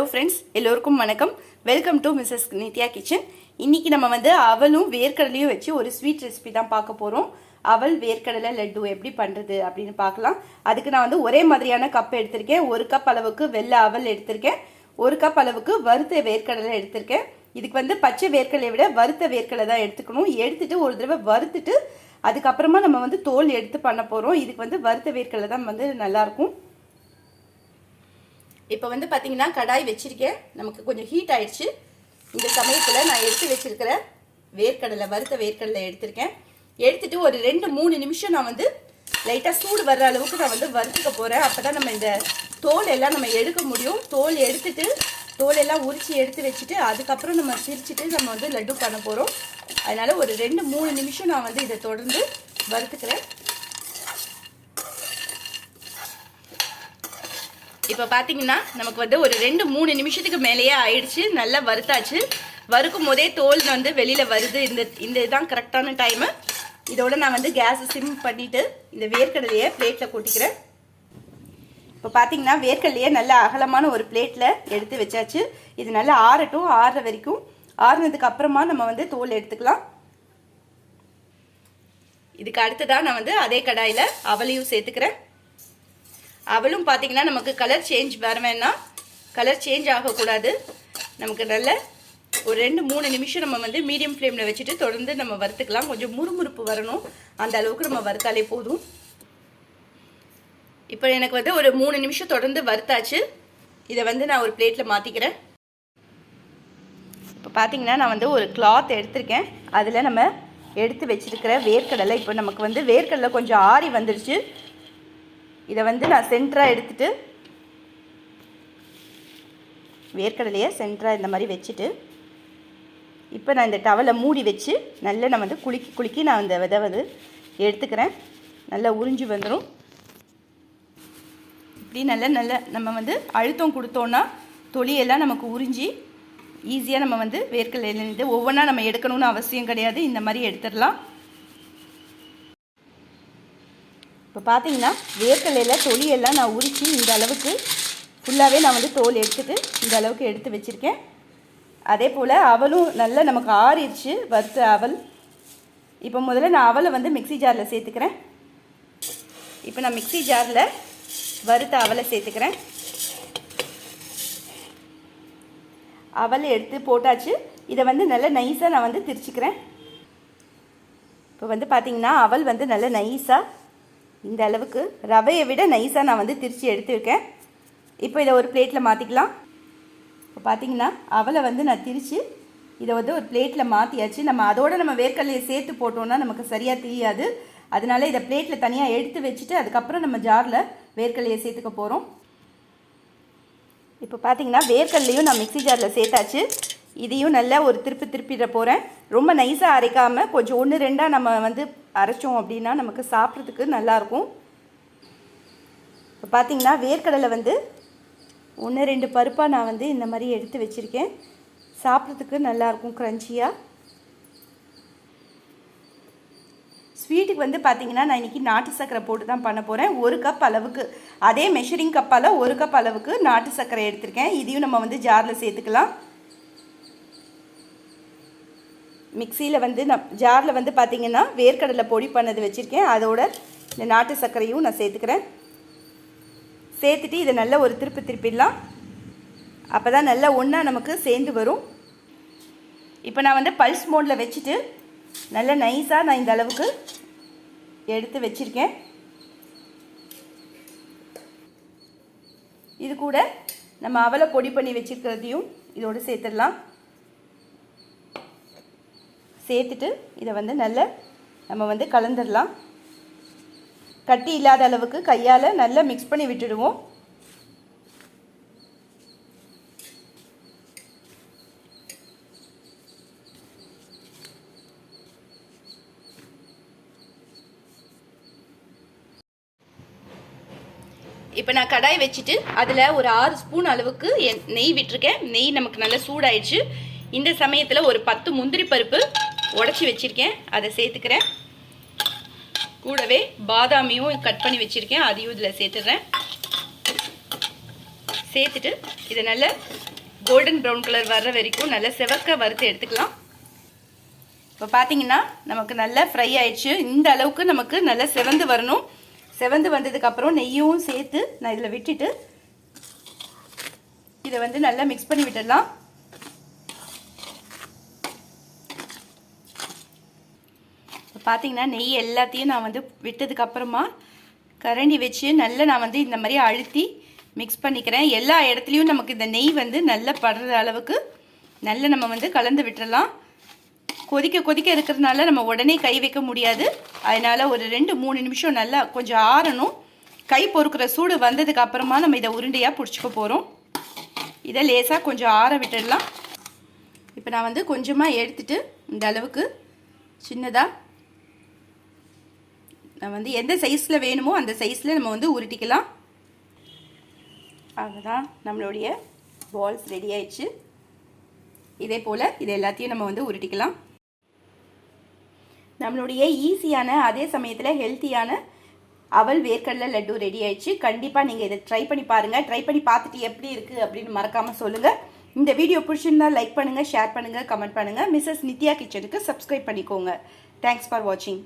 Hello friends எல்லோருக்கும் வணக்கம். Welcome to missus Nithya kitchen இன்னைக்கு நம்ம வந்து அவலும் வேர்க்கடலையும் வச்சு ஒரு ஸ்வீட் ரெசிபி தான் பார்க்க போகிறோம் அவல் வேர்க்கடலை லட்டு எப்படி பண்ணுறது அப்படின்னு பார்க்கலாம். அதுக்கு நான் வந்து ஒரே மாதிரியான கப் எடுத்திருக்கேன். ஒரு கப் அளவுக்கு வெள்ளை அவல் எடுத்திருக்கேன். ஒரு கப் அளவுக்கு வறுத்த வேர்க்கடலை எடுத்திருக்கேன். இதுக்கு வந்து பச்சை வேர்க்கடலை விட வறுத்த வேர்க்கடலை தான் எடுத்துக்கணும். எடுத்துட்டு ஒரு தடவை வறுத்துட்டு அதுக்கப்புறமா நம்ம வந்து தோல் எடுத்து பண்ண போகிறோம் இதுக்கு வந்து வறுத்த வேர்க்கடலை தான் வந்து நல்லாயிருக்கும். இப்போ வந்து பார்த்தீங்கன்னா கடாய் வச்சிருக்கேன். நமக்கு கொஞ்சம் ஹீட் ஆயிடுச்சு. இந்த சமயத்தில் நான் எடுத்து வச்சிருக்கிற வேர்க்கடலை வறுத்த வேர்க்கடலை எடுத்திருக்கேன். எடுத்துட்டு ஒரு ரெண்டு மூணு நிமிஷம் நான் வந்து லைட்டாக சூடு வர்ற அளவுக்கு நான் வந்து வறுத்துக்க போகிறேன் அப்போ தான் நம்ம இந்த தோல் எல்லாம் நம்ம எடுக்க முடியும். தோல் எடுத்துட்டு தோல் எல்லாம் உரித்து எடுத்து வச்சுட்டு அதுக்கப்புறம் நம்ம சிரிச்சிட்டு நம்ம வந்து லட்டு பண்ண போகிறோம் அதனால் ஒரு ரெண்டு மூணு நிமிஷம் நான் வந்து இதை தொடர்ந்து வறுத்துக்கிறேன். இப்போ பார்த்தீங்கன்னா நமக்கு வந்து ஒரு ரெண்டு மூணு நிமிஷத்துக்கு மேலேயே ஆயிடுச்சு. நல்லா வறுத்தாச்சு. வறுக்கும் போதே தோல் வந்து வெளியில் வருது. இந்த இந்த இதுதான் கரெக்டான டைமு இதோட நான் வந்து கேஸை சிம் பண்ணிவிட்டு இந்த வேர்க்கடலையை பிளேட்டில் கொட்டிக்கிறேன். இப்போ பார்த்தீங்கன்னா வேர்க்கடலையே நல்ல அகலமான ஒரு பிளேட்டில் எடுத்து வச்சாச்சு. இது நல்லா ஆறட்டும். ஆறுற வரைக்கும். ஆறுனதுக்கு அப்புறமா நம்ம வந்து தோல் எடுத்துக்கலாம். இதுக்கு அடுத்ததாக நான் வந்து அதே கடாயில் அவலையும் சேர்த்துக்கிறேன். அவளும் பார்த்தீங்கன்னா நமக்கு கலர் சேஞ்ச் வர வேணாம் கலர் சேஞ்ச் ஆகக்கூடாது. நமக்கு நல்ல ஒரு ரெண்டு மூணு நிமிஷம் நம்ம வந்து மீடியம் ஃப்ளேமில் வச்சுட்டு தொடர்ந்து நம்ம வறுத்துக்கலாம். கொஞ்சம் முறுமுறுப்பு வரணும். அந்த அளவுக்கு நம்ம வறுத்தாலே போதும். இப்போ எனக்கு வந்து ஒரு மூணு நிமிஷம் தொடர்ந்து வறுத்தாச்சு. இதை வந்து நான் ஒரு பிளேட்டில் மாற்றிக்கிறேன் இப்போ பார்த்தீங்கன்னா நான் வந்து ஒரு கிளாத் எடுத்திருக்கேன். அதில் நம்ம எடுத்து வச்சிருக்கிற வேர்க்கடலை இப்போ நமக்கு வந்து வேர்க்கடலை கொஞ்சம் ஆறி வந்துருச்சு. இதை வந்து நான் சென்டராக எடுத்துகிட்டு வேர்க்கடலையை சென்டராக இந்த மாதிரி வச்சுட்டு இப்போ நான் இந்த டவலை மூடி வச்சு நல்லா நான் வந்து குலுக்கி குலுக்கி நான் இந்த விதை வந்து எடுத்துக்கிறேன். நல்லா உறிஞ்சி வந்துடும் இப்படி நல்ல நல்ல நம்ம வந்து அழுத்தம் கொடுத்தோன்னா தொழியெல்லாம் நமக்கு உறிஞ்சி ஈஸியாக நம்ம வந்து வேர்க்கடலையிலேருந்து ஒவ்வொன்றா நம்ம எடுக்கணும்னு அவசியம் கிடையாது. இந்த மாதிரி எடுத்துடலாம். இப்போ பார்த்தீங்கன்னா வேர்க்கடலையில் தொலியெல்லாம் நான் உரித்து இந்த அளவுக்கு ஃபுல்லாகவே நான் வந்து தோல் எடுத்துட்டு இந்த அளவுக்கு எடுத்து வச்சுருக்கேன். அதே போல் அவலும் நல்லா நமக்கு ஆறிடுச்சு வறுத்த அவல். இப்போ முதல்ல நான் அவலை வந்து மிக்சி ஜாரில் சேர்த்துக்கிறேன். இப்போ நான் மிக்சி ஜாரில் வறுத்த அவலை சேர்த்துக்கிறேன். அவலை எடுத்து போட்டாச்சு. இதை வந்து நல்லா நைஸாக நான் வந்து திரிச்சிக்கிறேன். இப்போ வந்து பார்த்திங்கன்னா அவல் வந்து நல்லா நைஸாக இந்த அளவுக்கு ரவையை விட நைஸாக நான் வந்து திருச்சி எடுத்துருக்கேன். இப்போ இதை ஒரு பிளேட்டில் மாற்றிக்கலாம் இப்போ பார்த்தீங்கன்னா அவளை வந்து நான் திரித்து இதை வந்து ஒரு பிளேட்டில் மாற்றியாச்சு நம்ம அதோட நம்ம வேர்க்கடலையை சேர்த்து போட்டோம்னா நமக்கு சரியாக தெரியாது. அதனால இதை பிளேட்டில் தனியாக எடுத்து வச்சுட்டு அதுக்கப்புறம் நம்ம ஜாரில் வேர்க்கடலையை சேர்த்துக்க போகிறோம் இப்போ பார்த்தீங்கன்னா வேர்க்கடலையும் நான் மிக்சி ஜாரில் சேர்த்தாச்சு. இதையும் நல்லா ஒரு திருப்பி திருப்பிட போகிறேன் ரொம்ப நைஸாக அரைக்காமல் கொஞ்சம் ஒன்று ரெண்டாக நம்ம வந்து அரைச்சோம் அப்படின்னா நமக்கு சாப்பிட்றதுக்கு நல்லாயிருக்கும். இப்போ பார்த்தீங்கன்னா வேர்க்கடலை வந்து ஒன்று ரெண்டு பருப்பாக நான் வந்து இந்த மாதிரி எடுத்து வச்சுருக்கேன். சாப்பிட்றதுக்கு நல்லாயிருக்கும் க்ரன்ச்சியாக ஸ்வீட்டுக்கு வந்து பார்த்தீங்கன்னா நான் இன்றைக்கி நாட்டு சர்க்கரை போட்டு தான் பண்ண போகிறேன் ஒரு கப் அளவுக்கு. அதே மெஷரிங் கப்பால் ஒரு கப் அளவுக்கு நாட்டு சர்க்கரை எடுத்திருக்கேன். இதையும் நம்ம வந்து ஜாரில் சேர்த்துக்கலாம். மிக்சியில் வந்து நான் ஜாரில் வந்து பார்த்திங்கன்னா வேர்க்கடலை பொடி பண்ணது வச்சுருக்கேன். அதோட இந்த நாட்டு சர்க்கரையும் நான் சேர்த்துக்கிறேன். சேர்த்துட்டு இதை நல்லா ஒரு திருப்பி திருப்பிடலாம். அப்போ தான் நல்லா ஒன்றா நமக்கு சேர்ந்து வரும். இப்போ நான் வந்து பல்ஸ் மோடில் வச்சுட்டு நல்லா நைஸாக நான் இந்த அளவுக்கு எடுத்து வச்சுருக்கேன். இது கூட நம்ம அவலை பொடி பண்ணி வச்சுருக்கிறதையும் இதோடு சேர்த்துடலாம். சேர்த்துட்டு இதை வந்து நல்ல நம்ம வந்து கலந்துடலாம். கட்டி இல்லாத அளவுக்கு கையால் நல்லா மிக்ஸ் பண்ணி விட்டுடுவோம். இப்போ நான் கடாய் வச்சுட்டு அதில் ஒரு ஆறு ஸ்பூன் அளவுக்கு என் நெய் விட்டுருக்கேன். நெய் நமக்கு நல்லா சூடாயிடுச்சு. இந்த சமயத்தில் ஒரு பத்து முந்திரி பருப்பு உடச்சி வச்சுருக்கேன். அதை சேர்த்துக்கிறேன். கூடவே பாதாமியும் கட் பண்ணி வச்சுருக்கேன். அதையும் இதில் சேர்த்துடுறேன். சேர்த்துட்டு இதை நல்லா கோல்டன் ப்ரௌன் கலர் வர்ற வரைக்கும் நல்லா செவக்க வறுத்து எடுத்துக்கலாம். இப்போ பார்த்தீங்கன்னா நமக்கு நல்லா ஃப்ரை ஆயிடுச்சு. இந்த அளவுக்கு நமக்கு நல்லா செவந்து வரணும். செவந்து வந்ததுக்கப்புறம் நெய்யும் சேர்த்து நான் இதில் விட்டுட்டு இதை வந்து நல்லா மிக்ஸ் பண்ணி விட்டுடலாம். இப்போ பார்த்தீங்கன்னா நெய் எல்லாத்தையும் நான் வந்து விட்டதுக்கப்புறமா கரண்டி வச்சு நல்லா நான் வந்து இந்த மாதிரி அழுத்தி மிக்ஸ் பண்ணிக்கிறேன். எல்லா இடத்துலையும் நமக்கு இந்த நெய் வந்து நல்லா படுற அளவுக்கு நல்லா நம்ம வந்து கலந்து விட்டுறலாம். கொதிக்க கொதிக்க இருக்கிறதுனால நம்ம உடனே கை வைக்க முடியாது. அதனால் ஒரு ரெண்டு மூணு நிமிஷம் நல்லா கொஞ்சம் ஆறணும். கை பொறுக்கிற சூடு வந்ததுக்கு அப்புறமா நம்ம இதை உருண்டையாக பிடிச்சிக்க போகிறோம் இதை லேசாக கொஞ்சம் ஆற விட்டுடலாம். இப்போ நான் வந்து கொஞ்சமாக எடுத்துட்டு இந்த அளவுக்கு சின்னதாக நான் வந்து எந்த சைஸில் வேணுமோ அந்த சைஸில் நம்ம வந்து உருட்டிக்கலாம். அதுதான் நம்மளுடைய பால்ஸ் ரெடி ஆயிடுச்சு. இதே போல் இது எல்லாத்தையும் நம்ம வந்து உருட்டிக்கலாம். நம்மளுடைய ஈஸியான அதே சமயத்தில் ஹெல்த்தியான அவல் வேர்க்கடலை லட்டு ரெடி ஆயிடுச்சு. கண்டிப்பாக நீங்கள் இதை ட்ரை பண்ணி பாருங்கள் ட்ரை பண்ணி பார்த்துட்டு எப்படி இருக்குது அப்படின்னு மறக்காமல் சொல்லுங்கள் இந்த வீடியோ பிடிச்சிருந்தா லைக் பண்ணுங்கள் ஷேர் பண்ணுங்கள் கமெண்ட் பண்ணுங்கள் மிஸ்ஸஸ் நித்யா கிச்சனுக்கு சப்ஸ்கிரைப் பண்ணிக்கோங்க. தேங்க்ஸ் ஃபார் வாட்சிங்